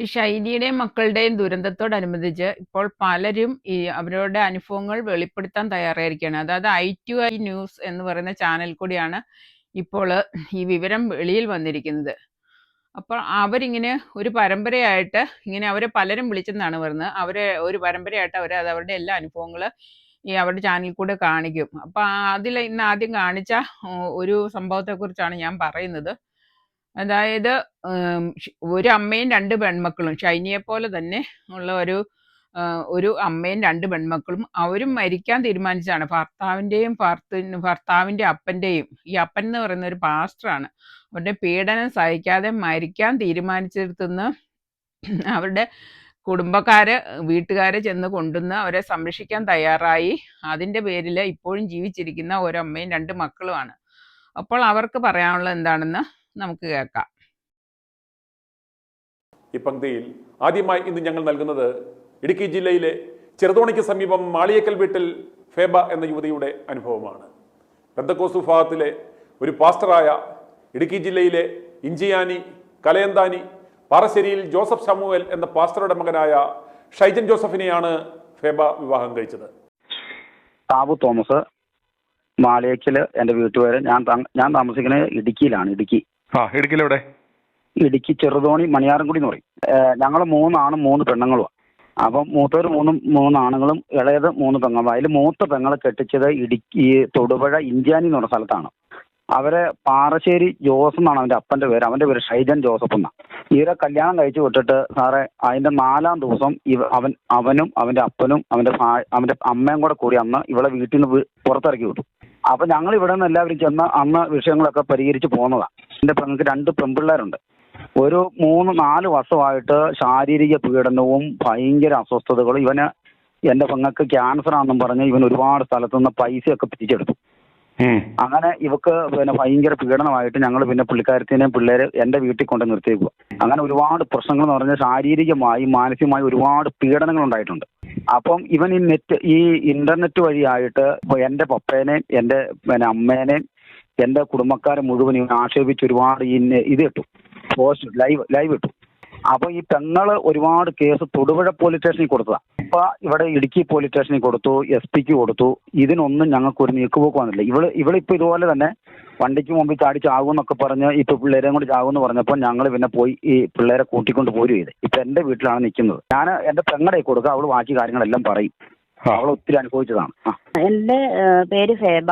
ഈ ഷൈനിയുടെയും മക്കളുടെയും ദുരന്തത്തോടനുബന്ധിച്ച് ഇപ്പോൾ പലരും ഈ അവരുടെ അനുഭവങ്ങൾ വെളിപ്പെടുത്താൻ തയ്യാറായിരിക്കുകയാണ്. അതായത് ഐ ടു ഐ ന്യൂസ് എന്ന് പറയുന്ന ചാനൽ കൂടിയാണ് ഇപ്പോൾ ഈ വിവരം വെളിയിൽ വന്നിരിക്കുന്നത്. അപ്പോൾ അവരിങ്ങനെ ഒരു പരമ്പരയായിട്ട് ഇങ്ങനെ അവരെ പലരും വിളിച്ചെന്നാണ് പറയുന്നത്. അവരെ ഒരു പരമ്പരയായിട്ട് അവർ അത് അവരുടെ എല്ലാ അനുഭവങ്ങൾ ഈ അവരുടെ ചാനലിൽ കൂടെ കാണിക്കും. അപ്പോൾ അതിൽ ഇന്ന് ആദ്യം കാണിച്ച ഒരു സംഭവത്തെക്കുറിച്ചാണ് ഞാൻ പറയുന്നത്. അതായത് ഒരു അമ്മയും രണ്ട് പെൺമക്കളും ഷൈനിയെ പോലെ തന്നെ ഉള്ള ഒരു ഒരു അമ്മയും രണ്ട് പെൺമക്കളും അവരും മരിക്കാൻ തീരുമാനിച്ചതാണ്. ഭർത്താവിന്റെയും ഭർത്തിന് ഭർത്താവിന്റെ അപ്പന്റെയും ഈ അപ്പൻ എന്ന് പറയുന്ന ഒരു പാസ്റ്ററാണ് അവരുടെ പീഡനം സഹിക്കാതെ മരിക്കാൻ തീരുമാനിച്ചിടത്തുനിന്ന് അവരുടെ കുടുംബക്കാര് വീട്ടുകാരെ ചെന്ന് കൊണ്ടുവന്ന് അവരെ സംരക്ഷിക്കാൻ തയ്യാറായി. അതിന്റെ പേരിൽ ഇപ്പോഴും ജീവിച്ചിരിക്കുന്ന ഒരമ്മയും രണ്ട് മക്കളുമാണ്. അപ്പോൾ അവർക്ക് പറയാനുള്ളത് എന്താണെന്ന് നമുക്ക് കേൾക്കാം. ഈ പങ്ക്തിയിൽ ആദ്യമായി ഇന്ന് ഞങ്ങൾ നൽകുന്നത് ഇടുക്കി ജില്ലയിലെ ചെറുതോണിക്ക് സമീപം മാളിയേക്കൽ വീട്ടിൽ ഫേബ എന്ന യുവതിയുടെ അനുഭവമാണ്. പെന്തക്കോസ് വിഭാഗത്തിലെ ഒരു പാസ്റ്ററായ ഇടുക്കി ജില്ലയിലെ ഇഞ്ചിയാനി കലയന്താനി പാറശ്ശേരിയിൽ ജോസഫ് സാമുവൽ എന്ന പാസ്റ്ററുടെ മകനായ ഷൈജൻ ജോസഫിനെയാണ് ഫേബ വിവാഹം കഴിച്ചത്. സാബു തോമസ് മാളിയേക്കൽ എന്റെ വീട്ടുപേര്. ഞാൻ ഞാൻ താമസിക്കുന്നത് ഇടുക്കിയിലാണ് ഇടുക്കി. ആ ഇടുക്കിയിലെവിടെ ഇടുക്കി ചെറുതോണി മണിയാറൻകുടി എന്ന് പറയും ഞങ്ങൾ മൂന്നാണും മൂന്ന് പെണ്ണുങ്ങളുമാണ് അപ്പം മൂത്തവർ മൂന്നും മൂന്നാണുങ്ങളും ഇളയത് മൂന്ന് പെങ്ങളും അതിൽ മൂത്ത പെങ്ങളെ കെട്ടിച്ചത് ഇടുക്കി തൊടുപുഴ ഇഞ്ചാനി എന്ന് പറഞ്ഞ സ്ഥലത്താണ്. അവരെ പാറശ്ശേരി ജോസ് എന്നാണ് അവന്റെ അപ്പന്റെ പേര്. അവന്റെ പേര് ഷൈജൻ ജോസഫ് എന്നാണ് ഇവരെ കല്യാണം കഴിച്ചു വിട്ടിട്ട് സാറേ അതിന്റെ നാലാം ദിവസം ഇവ അവൻ അവനും അവന്റെ അപ്പനും അവന്റെ അവന്റെ അമ്മയും കൂടെ കൂടി അന്ന് ഇവളെ വീട്ടിൽ നിന്ന് പുറത്തിറക്കി വിട്ടു. അപ്പൊ ഞങ്ങൾ ഇവിടെ നിന്ന് എല്ലാവരും ചെന്ന് അന്ന് വിഷയങ്ങളൊക്കെ പരിഹരിച്ച് പോന്നതാണ് എന്റെ പെങ്ങൾക്ക് രണ്ട് പെൺപിള്ളേരുണ്ട്. ഒരു മൂന്ന് നാല് വർഷമായിട്ട് ശാരീരിക പീഡനവും ഭയങ്കര അസ്വസ്ഥതകളും ഇവന് എന്റെ പെങ്ങൾക്ക് ക്യാൻസർ ആണെന്നും പറഞ്ഞ് ഇവൻ ഒരുപാട് സ്ഥലത്തു നിന്ന് പൈസയൊക്കെ പിരിച്ചെടുത്തു. അങ്ങനെ ഇവക്ക് പിന്നെ ഭയങ്കര പീഡനമായിട്ട് ഞങ്ങൾ പിന്നെ പുള്ളിക്കാരത്തിനെയും പിള്ളേരെ എന്റെ വീട്ടിൽ കൊണ്ട് നിർത്തിയേക്കുക അങ്ങനെ ഒരുപാട് പ്രശ്നങ്ങൾ എന്ന് പറഞ്ഞാൽ ശാരീരികമായി മാനസികമായി ഒരുപാട് പീഡനങ്ങൾ ഉണ്ടായിട്ടുണ്ട്. അപ്പം ഇവൻ ഈ നെറ്റ് ഈ ഇന്റർനെറ്റ് വഴിയായിട്ട് എന്റെ പപ്പേനെയും എന്റെ പിന്നെ അമ്മേനെയും എന്റെ കുടുംബക്കാരെ മുഴുവൻ ഇവൻ ആക്ഷേപിച്ച് ഒരുപാട് ഈ ഇത് ഇട്ടു. പോസ്റ്റ് ലൈവ് ലൈവ് ഇട്ടു. അപ്പൊ ഈ പെങ്ങൾ ഒരുപാട് കേസ് തൊടുപുഴ പോലീസ് സ്റ്റേഷനിൽ കൊടുത്തതാ. ഇപ്പൊ ഇവിടെ ഇടുക്കി പോലീസ് സ്റ്റേഷനിൽ കൊടുത്തു എസ് പിക്ക് കൊടുത്തു. ഇതിനൊന്നും ഞങ്ങൾക്ക് ഒരു നീക്കുപോക്ക് വന്നില്ല ഇവൾ ഇവളിപ്പോ ഇതുപോലെ തന്നെ വണ്ടിക്ക് മുമ്പിൽ ചാടി ചാകുമെന്നൊക്കെ പറഞ്ഞ് ഇപ്പൊ പിള്ളേരെയും കൂടി ചാകുമെന്ന് പറഞ്ഞപ്പോൾ ഞങ്ങൾ പിന്നെ പോയി ഈ പിള്ളേരെ കൂട്ടിക്കൊണ്ട് പോരും ചെയ്ത്. ഇപ്പൊ എന്റെ വീട്ടിലാണ് നിൽക്കുന്നത്. ഞാൻ എന്റെ പെങ്ങടെ കൊടുക്കുക അവൾ ബാക്കി കാര്യങ്ങളെല്ലാം പറയും. അവൾ ഒത്തിരി അനുഭവിച്ചതാണ്. എന്റെ എന്റെ പേര് ഫേബ.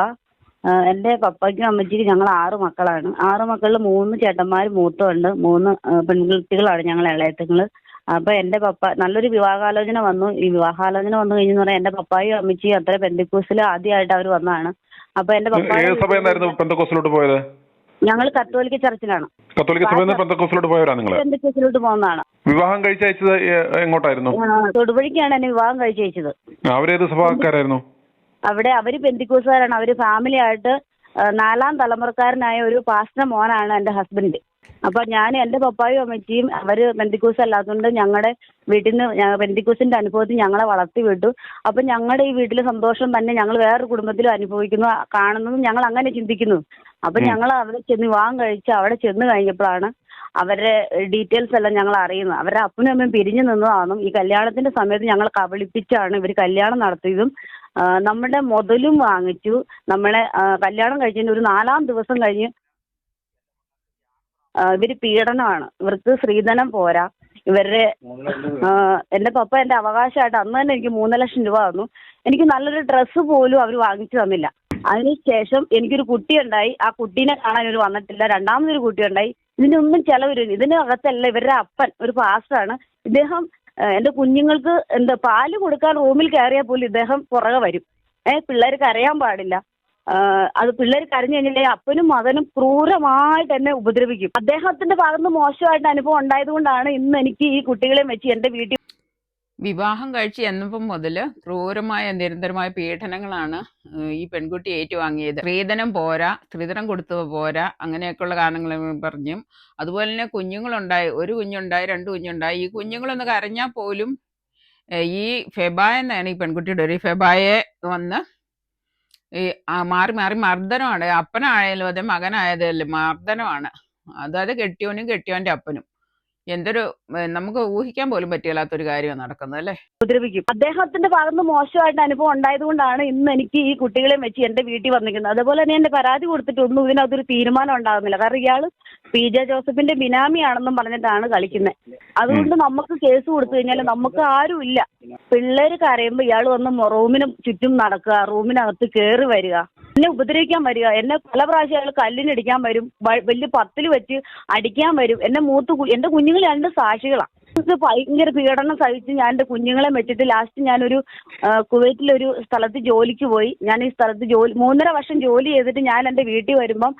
എന്റെ എന്റെ പപ്പയ്ക്കും അമ്മച്ചിക്കും ഞങ്ങൾ ആറ് മക്കളാണ്. ആറ് മക്കളിൽ മൂന്ന് ചേട്ടന്മാർ മൂത്തമുണ്ട് മൂന്ന് പെൺകുട്ടികളാണ് ഞങ്ങൾ ഇളയത്തുങ്ങൾ അപ്പൊ എന്റെ പപ്പ നല്ലൊരു വിവാഹാലോചന വന്നു. ഈ വിവാഹാലോചന വന്നു കഴിഞ്ഞെന്ന് പറഞ്ഞാൽ എന്റെ പപ്പായും അമ്മച്ചിയും അത്ര പെന്തിക്കൂസിൽ ആദ്യമായിട്ട് അവർ വന്നതാണ്. അപ്പൊ എന്റെ ഏത് പെന്തക്കോസിലോട്ട് പോയത്? ഞങ്ങൾ കത്തോലിക്ക ചർച്ചിലാണ്. കത്തോലിക്ക സഭയിൽ പെന്തക്കോസിലോട്ട് പോയവരാ നിങ്ങൾ പെന്തിക്കൂസിലോട്ട് പോകുന്നതാണ്. വിവാഹം കഴിച്ച് അയച്ചത് എങ്ങോട്ടായിരുന്നു? തൊടുപുഴയ്ക്കാണ് എന്നെ വിവാഹം കഴിച്ചയച്ചത്. അവരേത് സഭാക്കാരായിരുന്നു? അവിടെ അവർ പെന്തിക്കോസുകാരാണ്. അവർ ഫാമിലി ആയിട്ട് നാലാം തലമുറക്കാരനായ ഒരു പാസ്റ്റർ മോനാണ് എന്റെ ഹസ്ബൻഡ്. അപ്പൊ ഞാൻ എന്റെ പപ്പായും അമ്മച്ചിയും അവർ പെന്തിക്കൂസ് അല്ലാത്തതുകൊണ്ട് ഞങ്ങളുടെ വീട്ടിൽ നിന്ന് പെന്തിക്കൂസിന്റെ അനുഭവത്തിൽ ഞങ്ങളെ വളർത്തി വിട്ടു. അപ്പൊ ഞങ്ങളുടെ ഈ വീട്ടിലെ സന്തോഷം തന്നെ ഞങ്ങൾ വേറൊരു കുടുംബത്തിലും അനുഭവിക്കുന്നു കാണുന്നതും ഞങ്ങൾ അങ്ങനെ ചിന്തിക്കുന്നു. അപ്പൊ ഞങ്ങൾ അവിടെ ചെന്ന് വിവാഹം കഴിച്ച് അവിടെ ചെന്ന് കഴിഞ്ഞപ്പോഴാണ് അവരുടെ ഡീറ്റെയിൽസ് എല്ലാം ഞങ്ങൾ അറിയുന്നത്. അവരുടെ അപ്പനും അമ്മയും പിരിഞ്ഞു നിന്നതാണെന്നും ഈ കല്യാണത്തിന്റെ സമയത്ത് ഞങ്ങൾ കബളിപ്പിച്ചാണ് ഇവർ കല്യാണം നടത്തിയതും നമ്മുടെ മുതലും വാങ്ങിച്ചു. നമ്മളെ കല്യാണം കഴിച്ചതിന് ഒരു നാലാം ദിവസം കഴിഞ്ഞ് ഇവർ പീഡനമാണ്. ഇവർക്ക് സ്ത്രീധനം പോരാ. ഇവരുടെ എന്റെ പപ്പ എന്റെ അവകാശമായിട്ട് അന്ന് തന്നെ എനിക്ക് മൂന്ന് ലക്ഷം രൂപ തന്നു. എനിക്ക് നല്ലൊരു ഡ്രസ്സ് പോലും അവർ വാങ്ങിച്ചു തന്നില്ല. അതിനുശേഷം എനിക്കൊരു കുട്ടിയുണ്ടായി. ആ കുട്ടീനെ കാണാൻ ഇവർ വന്നിട്ടില്ല. രണ്ടാമതൊരു കുട്ടിയുണ്ടായി. ഇതിനൊന്നും ചെലവില്ല ഇതിനകത്തല്ല ഇവരുടെ അപ്പൻ ഒരു പാസ്റ്റാണ് ഇദ്ദേഹം എന്റെ കുഞ്ഞുങ്ങൾക്ക് എന്താ പാൽ കൊടുക്കാൻ റൂമിൽ കയറിയാൽ പോലും ഇദ്ദേഹം പുറകെ വരും. ഏഹ് പിള്ളേർ കരയാൻ പാടില്ല. അത് പിള്ളേർ കരഞ്ഞു കഴിഞ്ഞിട്ടുണ്ടെങ്കിൽ അപ്പനും മകനും ക്രൂരമായിട്ട് എന്നെ ഉപദ്രവിക്കും. അദ്ദേഹത്തിന്റെ ഭാഗത്ത് മോശമായിട്ട് അനുഭവം ഉണ്ടായതുകൊണ്ടാണ് ഇന്ന് എനിക്ക് ഈ കുട്ടികളെ വെച്ച് എന്റെ വീട്ടിൽ വിവാഹം കഴിച്ച് എന്നപ്പം മുതൽ ക്രൂരമായ നിരന്തരമായ പീഡനങ്ങളാണ് ഈ പെൺകുട്ടി ഏറ്റുവാങ്ങിയത്. സ്ത്രീധനം പോരാ സ്ത്രീധനം കൊടുത്തു പോരാ അങ്ങനെയൊക്കെയുള്ള കാരണങ്ങൾ പറഞ്ഞും. അതുപോലെ തന്നെ കുഞ്ഞുങ്ങളുണ്ടായി ഒരു കുഞ്ഞുണ്ടായി രണ്ട് കുഞ്ഞുണ്ടായി. ഈ കുഞ്ഞുങ്ങളൊന്ന് കരഞ്ഞാൽ പോലും ഈ ഫെബ എന്നാണ് ഈ പെൺകുട്ടിയുടെ ഒരു ഫെബായെ വന്ന് ഈ മാറി മാറി മർദ്ദനമാണ്. അപ്പനായാലും അതെ മകനായതല്ലേ മർദ്ദനമാണ്. അതായത് കെട്ടിയോനും കെട്ടിയോന്റെ അപ്പനും. എന്തൊരു നമുക്ക് ഊഹിക്കാൻ പോലും പറ്റില്ലാത്തൊരു കാര്യമാണ് നടക്കുന്നത് അല്ലേ? ഉപദ്രവിക്കും. അദ്ദേഹത്തിന്റെ ഭാഗത്ത് മോശമായിട്ട് അനുഭവം ഉണ്ടായതുകൊണ്ടാണ് ഇന്ന് എനിക്ക് ഈ കുട്ടികളെ വെച്ച് എന്റെ വീട്ടിൽ വന്നിരിക്കുന്നത്. അതുപോലെ തന്നെ എന്റെ പരാതി കൊടുത്തിട്ടൊന്നും ഇതിനകത്തൊരു തീരുമാനം ഉണ്ടാകുന്നില്ല. കാരണം ഇയാൾ പി ജെ ജോസഫിന്റെ ബിനാമിയാണെന്നും പറഞ്ഞിട്ടാണ് കളിക്കുന്നത്. അതുകൊണ്ട് നമുക്ക് കേസ് കൊടുത്തു കഴിഞ്ഞാൽ നമുക്ക് ആരും ഇല്ല. പിള്ളേര് കരയുമ്പോൾ ഇയാൾ വന്ന് റൂമിന് ചുറ്റും നടക്കുക റൂമിനകത്ത് കയറി വരിക. എന്നെ ഉപദ്രവിക്കാൻ വരിക. എന്നെ പല പ്രാവശ്യം അയാൾ കല്ലിനടിക്കാൻ വരും. വലിയ പത്തിൽ വെച്ച് അടിക്കാൻ വരും. എന്നെ മൂത്ത് എന്റെ കുഞ്ഞുങ്ങൾ രണ്ട് സാക്ഷികളാണ് ഭയങ്കര പീഡനം സഹിച്ച് ഞാൻ എന്റെ കുഞ്ഞുങ്ങളെ വെച്ചിട്ട് ലാസ്റ്റ് ഞാനൊരു കുവൈറ്റിലൊരു സ്ഥലത്ത് ജോലിക്ക് പോയി. ഞാൻ ഈ സ്ഥലത്ത് ജോലി മൂന്നര വർഷം ജോലി ചെയ്തിട്ട് ഞാൻ എന്റെ വീട്ടിൽ വരുമ്പം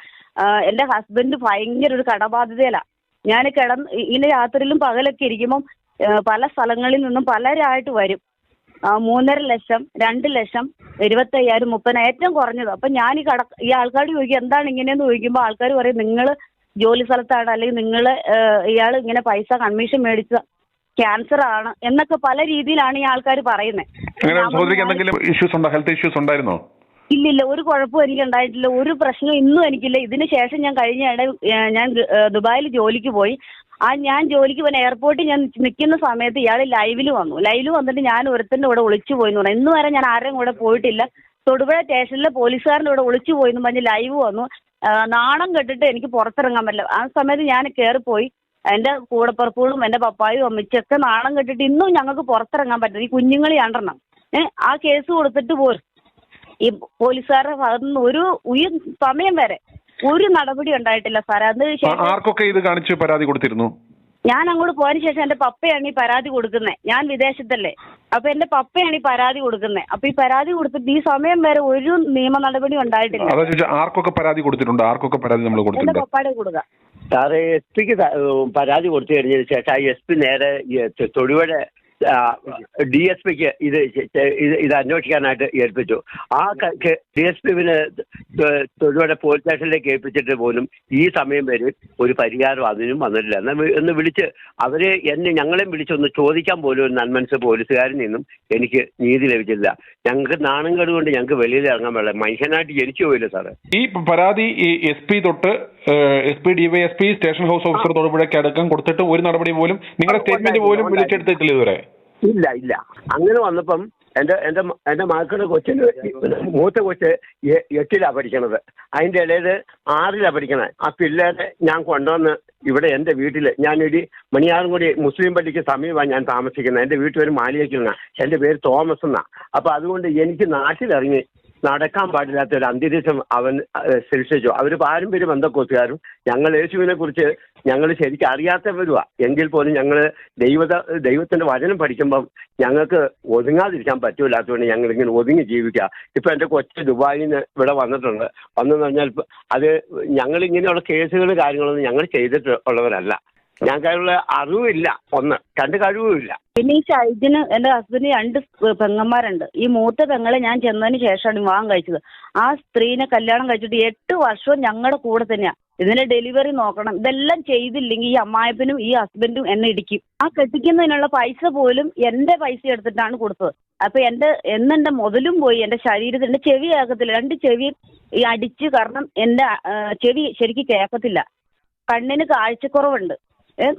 എന്റെ ഹസ്ബൻഡ് ഭയങ്കര ഒരു കടബാധ്യതയിലാണ് ഞാൻ കിടന്ന് ഇങ്ങനെ രാത്രിയിലും പകലൊക്കെ ഇരിക്കുമ്പം പല സ്ഥലങ്ങളിൽ നിന്നും പലരായിട്ട് വരും. മൂന്നര ലക്ഷം രണ്ട് ലക്ഷം എഴുപത്തയ്യായിരം മുപ്പതിനായിരം ഏറ്റവും കുറഞ്ഞത്. അപ്പൊ ഞാൻ ഈ കട ഈ ആൾക്കാർ ചോദിക്കും എന്താണ് ഇങ്ങനെയെന്ന് ചോദിക്കുമ്പോൾ ആൾക്കാർ പറയും നിങ്ങൾ ജോലി സ്ഥലത്താണ് അല്ലെങ്കിൽ നിങ്ങൾ ഇയാൾ ഇങ്ങനെ പൈസ കമ്മീഷൻ മേടിച്ച ക്യാൻസർ ആണ് എന്നൊക്കെ പല രീതിയിലാണ് ഈ ആൾക്കാർ പറയുന്നത് എന്തെങ്കിലും ഇഷ്യൂസ് ഉണ്ടോ? ഹെൽത്ത് ഇഷ്യൂസ് ഉണ്ടായിരുന്നോ? ഇല്ലില്ല ഒരു കുഴപ്പവും എനിക്ക് ഉണ്ടായിട്ടില്ല. ഒരു പ്രശ്നവും ഇന്നും എനിക്കില്ല. ഇതിന് ശേഷം ഞാൻ കഴിഞ്ഞ ഇട ഞാൻ ദുബായിൽ ജോലിക്ക് പോയി. ആ ഞാൻ ജോലിക്ക് പോയി എയർപോർട്ടിൽ ഞാൻ നിൽക്കുന്ന സമയത്ത് ഇയാൾ ലൈവിൽ വന്നു. ലൈവിൽ വന്നിട്ട് ഞാൻ ഒരുത്തന്റെ കൂടെ ഒളിച്ചു പോയി എന്ന് പറഞ്ഞു. ഇന്ന് വരെ ഞാൻ ആരുടെയും കൂടെ പോയിട്ടില്ല. തൊടുപുഴ സ്റ്റേഷനിലെ പോലീസുകാരന്റെ കൂടെ ഒളിച്ചു പോയി എന്ന് പറഞ്ഞ് ലൈവ് വന്നു. നാണം കെട്ടിട്ട് എനിക്ക് പുറത്തിറങ്ങാൻ പറ്റില്ല. ആ സമയത്ത് ഞാൻ കയറിപ്പോയി എന്റെ കൂടപ്പുറപ്പുകളും എന്റെ പപ്പായും അമ്മച്ചൊക്കെ നാണം കെട്ടിട്ട് ഇന്നും ഞങ്ങൾക്ക് പുറത്തിറങ്ങാൻ പറ്റില്ല. ഈ കുഞ്ഞുങ്ങളെ രണ്ടെണ്ണം. ഏഹ് ആ കേസ് കൊടുത്തിട്ട് പോരും. ഈ പോലീസുകാരുടെ ഭാഗത്തുനിന്ന് ഒരു ഉയർ സമയം വരെ. ഒരു നടപടി ഉണ്ടായിട്ടില്ല സാറേ. അത് ശേഷം ആർക്കൊക്കെ ഇത് കാണിച്ച് പരാതി കൊടുത്തിരുന്നു? ഞാൻ അങ്ങോട്ട് പോയതിനു ശേഷം എന്റെ പപ്പയാണ് ഈ പരാതി കൊടുക്കുന്നത് ഞാൻ വിദേശത്തല്ലേ. അപ്പൊ എന്റെ പപ്പയാണ് ഈ പരാതി കൊടുക്കുന്നത് അപ്പൊ ഈ പരാതി കൊടുത്തിട്ട് ഈ സമയം വരെ ഒരു നിയമ നടപടി ഉണ്ടായിട്ടില്ല. അതാ ചോദിച്ചാൽ ആർക്കൊക്കെ പരാതി കൊടുത്തിട്ടുണ്ട്? ആർക്കൊക്കെ പരാതി നമ്മൾ എന്റെ കൊടുത്തിട്ടുണ്ട്? പപ്പാടെ കൊടുക്കുക സാറേ എസ് പിക്ക് പരാതി കൊടുത്തു കഴിഞ്ഞതിന് ശേഷം ആ എസ് പി നേരെ ഈ തൊടുപുഴ ഡി എസ് പിക്ക് ഇത് ഇത് അന്വേഷിക്കാനായിട്ട് ഏൽപ്പിച്ചു. ആ ഡി എസ് പി പിന്നെ തൊഴിലുടെ പോലീസ് സ്റ്റേഷനിലേക്ക് ഏൽപ്പിച്ചിട്ട് പോലും ഈ സമയം വരെ ഒരു പരിഹാരം അതിനും വന്നിട്ടില്ല. എന്നാൽ ഒന്ന് വിളിച്ച് അവരെ എന്നെ ഞങ്ങളെയും വിളിച്ചൊന്ന് ചോദിക്കാൻ പോലും ഒരു നന്മനസ് പോലീസുകാരിൽ നിന്നും എനിക്ക് നീതി ലഭിച്ചില്ല. ഞങ്ങൾക്ക് നാണം കൊണ്ട് ഞങ്ങൾക്ക് വെളിയിൽ ഇറങ്ങാൻ പാടില്ല. മനുഷ്യനായിട്ട് ജനിച്ചു പോയില്ല സാറേ? ഈ പരാതി എസ് പി തൊട്ട് S P D Y S P station house officer തൊടുപുഴയ്ക്ക് അടക്കം കൊടുത്തിട്ട് ഒരു നടപടി പോലും നിങ്ങളുടെ സ്റ്റേറ്റ്മെന്റ് പോലും വിളിച്ചെടുത്തിട്ടില്ല ഇതുവരെ. ഇല്ല ഇല്ല. അങ്ങനെ വന്നപ്പം എന്റെ എന്റെ മ- എന്റെ മക്കളുടെ കൊച്ചിന് മൂത്ത കൊച്ച് എട്ടിലാണ് എട്ടിലാ പഠിക്കണത്. അതിന്റെ ഇടയിൽ ആറിലാ പഠിക്കണത്. ആ പിള്ളേരെ ഞാൻ കൊണ്ടുവന്ന് ഇവിടെ എന്റെ വീട്ടിൽ ഞാനൊരു മണിയാറുംകുടി മുസ്ലിം പള്ളിക്ക് സമീപമാണ് ഞാൻ താമസിക്കുന്നത്. എന്റെ വീട്ടിൽ ഒരു മാലിയേക്കുന്ന എന്റെ പേര് തോമസ് എന്നാ. അപ്പൊ അതുകൊണ്ട് എനിക്ക് നാട്ടിലിറങ്ങി നടക്കാൻ പാടില്ലാത്ത ഒരു അന്തരീക്ഷം അവൻ സൃഷ്ടിച്ചു അവർ പാരമ്പര്യ ബന്ധക്കോത്തുകാരും ഞങ്ങൾ യേശുവിനെ കുറിച്ച് ഞങ്ങൾ ശരിക്കും അറിയാത്തവരുവാ. എങ്കിൽ പോലും ഞങ്ങൾ ദൈവത ദൈവത്തിന്റെ വചനം പഠിക്കുമ്പം ഞങ്ങൾക്ക് ഒതുങ്ങാതിരിക്കാൻ പറ്റൂലാത്തതുകൊണ്ട് ഞങ്ങൾ ഇങ്ങനെ ഒതുങ്ങി ജീവിക്കുക. ഇപ്പൊ എന്റെ കൊച്ചു ദുബായിൽ നിന്ന് ഇവിടെ വന്നിട്ടുണ്ട്. വന്നെന്ന് പറഞ്ഞാൽ അത് ഞങ്ങൾ ഇങ്ങനെയുള്ള കേസുകൾ കാര്യങ്ങളൊന്നും ഞങ്ങൾ ചെയ്തിട്ടുള്ളവരല്ല ഞങ്ങൾക്കുള്ള അറിവില്ല. ഒന്ന്. രണ്ട് കഴിവുമില്ല. പിന്നെ ഈ ഷൈജിന് എന്റെ ഹസ്ബൻഡിന് രണ്ട് പെങ്ങന്മാരുണ്ട്. ഈ മൂത്ത പെങ്ങളെ ഞാൻ ചെന്നതിന് ശേഷമാണ് വിവാഹം കഴിച്ചത്. ആ സ്ത്രീനെ കല്യാണം കഴിച്ചിട്ട് എട്ട് വർഷവും ഞങ്ങളുടെ കൂടെ തന്നെയാ. ഇതിന്റെ ഡെലിവറി നോക്കണം. ഇതെല്ലാം ചെയ്തില്ലെങ്കിൽ ഈ അമ്മായപ്പനും ഈ ഹസ്ബൻഡും എന്നെ ഇടിക്കും. ആ കെട്ടിക്കുന്നതിനുള്ള പൈസ പോലും എന്റെ പൈസ എടുത്തിട്ടാണ് കൊടുത്തത്. അപ്പൊ എന്റെ എന്നെ മുതലും പോയി. എന്റെ ശരീരത്തിൽ എന്റെ ചെവി കേൾക്കത്തില്ല രണ്ട് ചെവി ഈ അടിച്ച് കാരണം എന്റെ ചെവി ശരിക്കും കേൾക്കത്തില്ല. കണ്ണിന് കാഴ്ചക്കുറവുണ്ട്.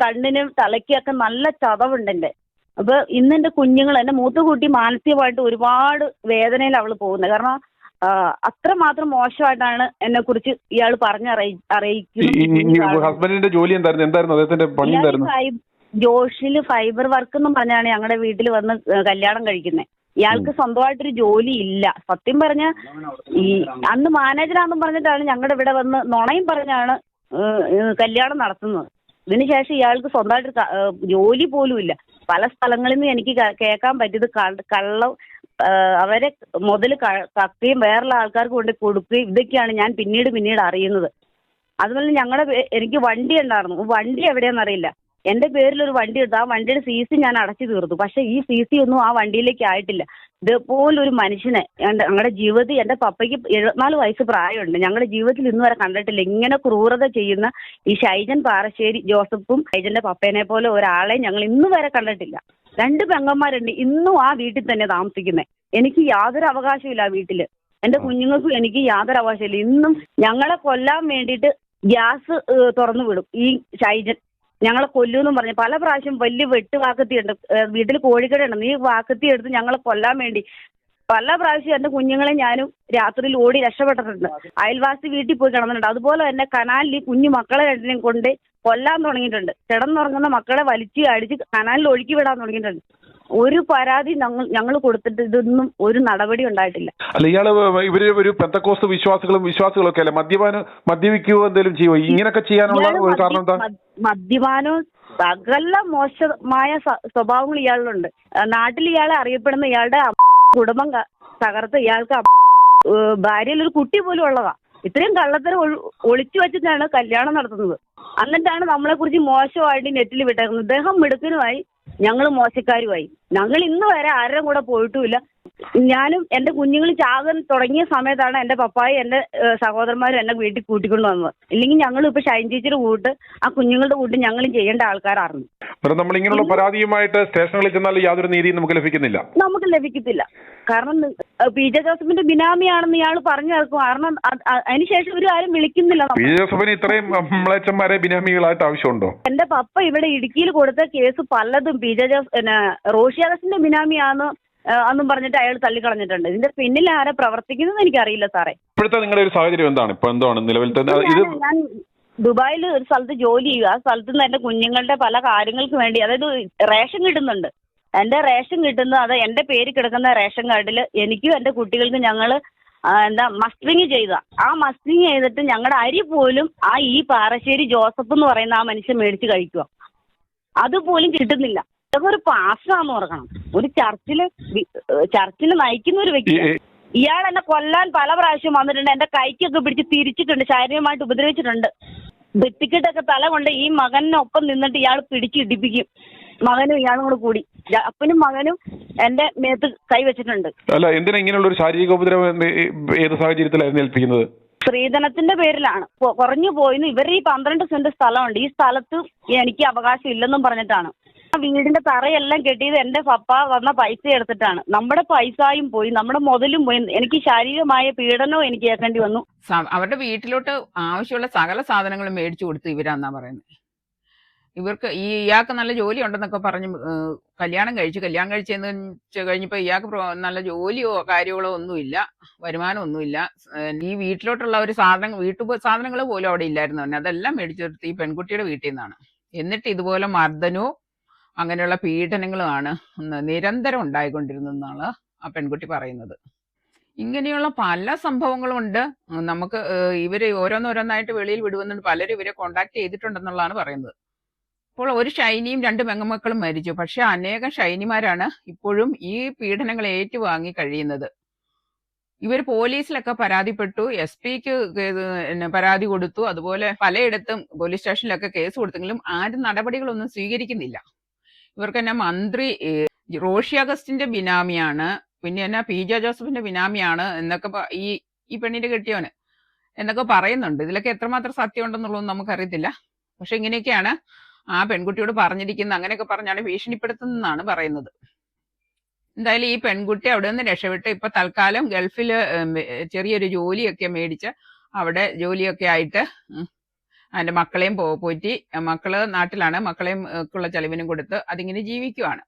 കണ്ണിനും തലയ്ക്കൊക്കെ നല്ല ചതവുണ്ട് എന്റെ അപ്പൊ ഇന്ന് എന്റെ കുഞ്ഞുങ്ങൾ എന്റെ മൂത്ത കുട്ടി മാനസികമായിട്ട് ഒരുപാട് വേദനയിൽ അവൾ പോകുന്നത്. കാരണം അത്ര അത്രമാത്രം മോശമായിട്ടാണ് എന്നെ കുറിച്ച് ഇയാൾ ഈ അറിയിക്കുന്നത്. ഹസ്ബൻഡിന്റെ ജോലി എന്തായിരുന്നു? എന്തായിരുന്നു? അദ്ദേഹത്തിന്റെ പണി എന്തായിരുന്നു? ജോഷിൽ ഫൈബർ വർക്ക് എന്ന് പറഞ്ഞാണ് ഞങ്ങളുടെ വീട്ടിൽ വന്ന് കല്യാണം കഴിക്കുന്നത്. ഇയാൾക്ക് സ്വന്തമായിട്ടൊരു ജോലി ഇല്ല. സത്യം പറഞ്ഞ ഈ അന്ന് മാനേജറാന്നും പറഞ്ഞിട്ടാണ് ഞങ്ങളുടെ ഇവിടെ വന്ന് നുണയും പറഞ്ഞാണ് കല്യാണം നടത്തുന്നത്. ഇതിനുശേഷം ഇയാൾക്ക് സ്വന്തമായിട്ട് ജോലി പോലും ഇല്ല. പല സ്ഥലങ്ങളിൽ നിന്ന് എനിക്ക് കേൾക്കാൻ പറ്റിയത് കള്ള അവരെ മുതൽ കക്കുകയും വേറുള്ള ആൾക്കാർക്ക് കൊണ്ട് കൊടുക്കുകയും ഇതൊക്കെയാണ് ഞാൻ പിന്നീട് പിന്നീട് അറിയുന്നത്. അതുപോലെ ഞങ്ങളുടെ എനിക്ക് വണ്ടി ഉണ്ടായിരുന്നു. വണ്ടി എവിടെയാണെന്ന് അറിയില്ല. എന്റെ പേരിൽ ഒരു വണ്ടി എടുത്തു ആ വണ്ടിയുടെ സി സി ഞാൻ അടച്ചു തീർത്തു. പക്ഷെ ഈ സി സി ഒന്നും ആ വണ്ടിയിലേക്ക് ആയിട്ടില്ല. ഇതുപോലൊരു മനുഷ്യനെ ഞങ്ങളുടെ ജീവിതത്തിൽ എന്റെ പപ്പയ്ക്ക് എഴുപത്തിനാല് വയസ്സ് പ്രായമുണ്ട്. ഞങ്ങളുടെ ജീവിതത്തിൽ ഇന്ന് വരെ കണ്ടിട്ടില്ല. ഇങ്ങനെ ക്രൂരത ചെയ്യുന്ന ഈ ഷൈജൻ പാറശ്ശേരി ജോസഫും ഷൈജന്റെ പപ്പേനെ പോലെ ഒരാളെ ഞങ്ങൾ ഇന്ന് വരെ കണ്ടിട്ടില്ല. രണ്ട് പെങ്ങന്മാരുണ്ട് ഇന്നും ആ വീട്ടിൽ തന്നെ താമസിക്കുന്നത് എനിക്ക് യാതൊരു അവകാശമില്ല ആ വീട്ടിൽ. എന്റെ കുഞ്ഞുങ്ങൾക്കും എനിക്ക് യാതൊരു അവകാശമില്ല ഇന്നും ഞങ്ങളെ കൊല്ലാൻ വേണ്ടിയിട്ട് ഗ്യാസ് തുറന്നു വിടും ഈ ഷൈജൻ ഞങ്ങളെ കൊല്ലൂന്നും പറഞ്ഞു. പല പ്രാവശ്യം വലിയ വെട്ട് വാക്കത്തിയുണ്ട് വീട്ടിൽ കോഴിക്കട ഉണ്ട് നീ വാക്കത്തി എടുത്ത് ഞങ്ങളെ കൊല്ലാൻ വേണ്ടി. പല പ്രാവശ്യം എന്റെ കുഞ്ഞുങ്ങളെ ഞാനും രാത്രിയിൽ ഓടി രക്ഷപ്പെട്ടിട്ടുണ്ട്. അയൽവാസി വീട്ടിൽ പോയി കിടന്നിട്ടുണ്ട്. അതുപോലെ തന്നെ കനാലിൽ കുഞ്ഞു മക്കളെ രണ്ടിനെയും കൊണ്ട് കൊല്ലാൻ തുടങ്ങിയിട്ടുണ്ട്. കിടന്നുറങ്ങുന്ന മക്കളെ വലിച്ച് അടിച്ച് കനാലിൽ ഒഴുക്കി വിടാൻ തുടങ്ങിയിട്ടുണ്ട്. ഒരു പരാതി ഞങ്ങൾ ഞങ്ങൾ കൊടുത്തിട്ട് ഇതൊന്നും ഒരു നടപടി ഉണ്ടായിട്ടില്ല. അല്ല ഇയാൾ ഇവർ ഒരു പെന്തക്കോസ്ത് വിശ്വാസികളും വിശ്വാസികളും ഒക്കെ അല്ലെ? മദ്യപാനം മദ്യപിക്കുകയോ എന്തെങ്കിലും ചെയ്യുമോ ഇങ്ങനെയൊക്കെ ചെയ്യാനുള്ള ഒരു കാരണം എന്താ? മദ്യ- മദ്- മദ്യപാനവും സകല മോശമായ സ്വഭാവങ്ങൾ ഇയാളിലുണ്ട്. നാട്ടിൽ ഇയാളെ അറിയപ്പെടുന്ന ഇയാളുടെ കുടുംബം തകർത്ത് ഇയാൾക്ക് ഭാര്യയിൽ ഒരു കുട്ടി പോലും ഉള്ളതാ. ഇത്രയും കള്ളത്തരം ഒളിച്ചു വെച്ചിട്ടാണ് കല്യാണം നടത്തുന്നത്. എന്നിട്ടാണ് നമ്മളെ കുറിച്ച് മോശമായിട്ട് നെറ്റിൽ വിട്ടേക്കുന്നത്. ഇദ്ദേഹം മിടുക്കനുമായി ഞങ്ങൾ മോശക്കാരുമായി ഞങ്ങൾ ഇന്ന് വരെ ആരുടെ കൂടെ പോയിട്ടുമില്ല. ഞാനും എന്റെ കുഞ്ഞുങ്ങൾ ചാകാൻ തുടങ്ങിയ സമയത്താണ് എന്റെ പപ്പായും എന്റെ സഹോദരന്മാരും എന്നെ വീട്ടിൽ കൂട്ടിക്കൊണ്ട് വന്നത്. ഇല്ലെങ്കിൽ ഞങ്ങൾ ഇപ്പൊ ഷൈൻ ചേച്ചിയുടെ കൂട്ട് ആ കുഞ്ഞുങ്ങളുടെ കൂട്ട് ഞങ്ങൾ ചെയ്യേണ്ട ആൾക്കാരായിരുന്നു നമ്മൾ ഇങ്ങനെയുള്ള പരാതിയുമായിട്ട് സ്റ്റേഷനുകളിൽ ചെന്നാൽ യാതൊരു നീതിയും നമുക്ക് ലഭിക്കുന്നില്ല. നമുക്ക് ലഭിക്കത്തില്ല. കാരണം പി ജെ ജോസഫിന്റെ ബിനാമിയാണെന്ന് ഇയാൾ പറഞ്ഞു നടക്കും കാരണം അതിനുശേഷം ഒരു ആരും വിളിക്കുന്നില്ല പി ജെ ജോസഫിന് ഇത്രയും മ്ലേച്ഛന്മാരെ ബിനാമികളായിട്ട് ആവശ്യമുണ്ടോ? എന്റെ പപ്പ ഇവിടെ ഇടുക്കിയിൽ കൊടുത്ത കേസ് പലതും പി ജെ ജോസ് റോഷി അഗസ്റ്റിന്റെ ബിനാമിയാന്ന് അന്നും പറഞ്ഞിട്ട് അയാൾ തള്ളിക്കളഞ്ഞിട്ടുണ്ട്. ഇതിന്റെ പിന്നിൽ ആരാ പ്രവർത്തിക്കുന്നത് എനിക്കറിയില്ല സാറേ. ഇപ്പോഴത്തെ നിങ്ങളുടെ ഒരു സാഹചര്യം എന്താണ്? ഇപ്പൊ എന്താണ് നിലവിലത്തെ ഇത് ദുബായിൽ ഒരു സ്ഥലത്ത് ജോലി ചെയ്യുക. ആ സ്ഥലത്ത് നിന്ന് എന്റെ കുഞ്ഞുങ്ങളുടെ പല കാര്യങ്ങൾക്ക് വേണ്ടി അതായത് റേഷൻ കിട്ടുന്നുണ്ട്. എന്റെ റേഷൻ കിട്ടുന്നത് അത് എന്റെ പേര് കിടക്കുന്ന റേഷൻ കാർഡിൽ എനിക്കും എന്റെ കുട്ടികൾക്കും ഞങ്ങൾ എന്താ മസ്റ്ററിങ് ചെയ്ത. ആ മസ്റ്ററിങ് ചെയ്തിട്ട് ഞങ്ങളുടെ അരി പോലും ആ ഈ പാറശ്ശേരി ജോസഫ് എന്ന് പറയുന്ന ആ മനുഷ്യൻ മേടിച്ച് കഴിക്കുക അതുപോലും കിട്ടുന്നില്ല. ഇതൊക്കെ ഒരു പാസ്റ്റാന്ന് ഓർക്കണം. ഒരു ചർച്ചിൽ ചർച്ചിൽ നയിക്കുന്ന ഒരു വ്യക്തി ഇയാൾ എന്നെ കൊല്ലാൻ പല പ്രാവശ്യം വന്നിട്ടുണ്ട്. എന്റെ കൈക്കൊക്കെ പിടിച്ച് തിരിച്ചിട്ടുണ്ട് ശാരീരികമായിട്ട് ഉപദ്രവിച്ചിട്ടുണ്ട്. ഭിത്തിക്കെട്ടൊക്കെ തല കൊണ്ട് ഈ മകനൊപ്പം നിന്നിട്ട് ഇയാൾ പിടിച്ചിടിപ്പിക്കും മകനും ഇയാളും കൂടെ. അപ്പനും മകനും എന്റെ മേത്ത് കൈ വെച്ചിട്ടുണ്ട്. അല്ല എന്തിനാ ഇങ്ങനെയുള്ള ഒരു ശാരീരിക ഉപദ്രവം എന്ത്- ഏത് സാഹചര്യത്തിലായിരുന്നു ഏൽപ്പിക്കുന്നത്? സ്ത്രീധനത്തിന്റെ പേരിലാണ്. കൊ- കുറഞ്ഞു പോയിന്ന് ഇവർ ഈ പന്ത്രണ്ട് സെന്റ് സ്ഥലമുണ്ട്. ഈ സ്ഥലത്ത് എനിക്ക് അവകാശം ഇല്ലെന്നും പറഞ്ഞിട്ടാണ്. ആ വീടിന്റെ തറയെല്ലാം കെട്ടിയത് എന്റെ പപ്പ വന്ന പൈസ എടുത്തിട്ടാണ്. നമ്മുടെ പൈസയും പോയി നമ്മുടെ മുതലും പോയി. എനിക്ക് ശാരീരികമായ പീഡനവും എനിക്ക് ഏൽക്കേണ്ടി വന്നു. സ- അവരുടെ വീട്ടിലോട്ട് ആവശ്യമുള്ള സകല സാധനങ്ങളും മേടിച്ചു കൊടുത്തു ഇവരാന്നാ പറയുന്നത് ഇവർക്ക് ഈ ഇയാൾക്ക് നല്ല ജോലി ഉണ്ടെന്നൊക്കെ പറഞ്ഞ് കല്യാണം കഴിച്ചു. കല്യാണം കഴിച്ചെന്ന് കഴിഞ്ഞപ്പോൾ ഇയാൾക്ക് നല്ല ജോലിയോ കാര്യങ്ങളോ ഒന്നുമില്ല. വരുമാനം ഒന്നുമില്ല ഈ വീട്ടിലോട്ടുള്ള ഒരു സാധനം വീട്ടു സാധനങ്ങൾ പോലും അവിടെ ഇല്ലായിരുന്നു തന്നെ. അതെല്ലാം മേടിച്ചു കൊടുത്ത് ഈ പെൺകുട്ടിയുടെ വീട്ടിൽ നിന്നാണ്. എന്നിട്ട് ഇതുപോലെ മർദ്ദനവും അങ്ങനെയുള്ള പീഡനങ്ങളുമാണ് നിരന്തരം ഉണ്ടായിക്കൊണ്ടിരുന്നെന്നാണ് ആ പെൺകുട്ടി പറയുന്നത്. ഇങ്ങനെയുള്ള പല സംഭവങ്ങളും ഉണ്ട് നമുക്ക് ഇവർ ഓരോന്നോരോന്നായിട്ട് വെളിയിൽ വിടുവെന്നുണ്ട് പലരും ഇവരെ കോണ്ടാക്ട് ചെയ്തിട്ടുണ്ടെന്നുള്ളതാണ് പറയുന്നത്. ഇപ്പോൾ ഒരു ഷൈനിയും രണ്ട് പെങ്ങമക്കളും മരിച്ചു. പക്ഷെ അനേകം ഷൈനിമാരാണ് ഇപ്പോഴും ഈ പീഡനങ്ങൾ ഏറ്റുവാങ്ങി കഴിയുന്നത്. ഇവർ പോലീസിലൊക്കെ പരാതിപ്പെട്ടു എസ് പിക്ക് പരാതി കൊടുത്തു. അതുപോലെ പലയിടത്തും പോലീസ് സ്റ്റേഷനിലൊക്കെ കേസ് കൊടുത്തെങ്കിലും ആരും നടപടികളൊന്നും സ്വീകരിക്കുന്നില്ല. ഇവർക്ക് തന്നെ മന്ത്രി റോഷി അഗസ്റ്റിന്റെ ബിനാമിയാണ്. പിന്നെ എന്നാ പി ജെ ജോസഫിന്റെ ബിനാമിയാണ് എന്നൊക്കെ ഈ ഈ പെണ്ണിന്റെ കെട്ടിയവന് എന്നൊക്കെ പറയുന്നുണ്ട്. ഇതിലൊക്കെ എത്രമാത്രം സത്യം ഉണ്ടെന്നുള്ളതൊന്നും നമുക്കറിയത്തില്ല. പക്ഷെ ഇങ്ങനെയൊക്കെയാണ് ആ പെൺകുട്ടിയോട് പറഞ്ഞിരിക്കുന്നത് അങ്ങനെയൊക്കെ പറഞ്ഞാണ് ഭീഷണിപ്പെടുത്തുന്നതെന്നാണ് പറയുന്നത്. എന്തായാലും ഈ പെൺകുട്ടി അവിടെ നിന്ന് രക്ഷപ്പെട്ട് ഇപ്പൊ തൽക്കാലം ഗൾഫിൽ ചെറിയൊരു ജോലിയൊക്കെ മേടിച്ച് അവിടെ ജോലിയൊക്കെ ആയിട്ട് അതിന്റെ മക്കളെയും പോറ്റി. മക്കൾ നാട്ടിലാണ് മക്കളെയും ഉള്ള ചെലവിനും കൊടുത്ത് അതിങ്ങനെ ജീവിക്കുവാണ്.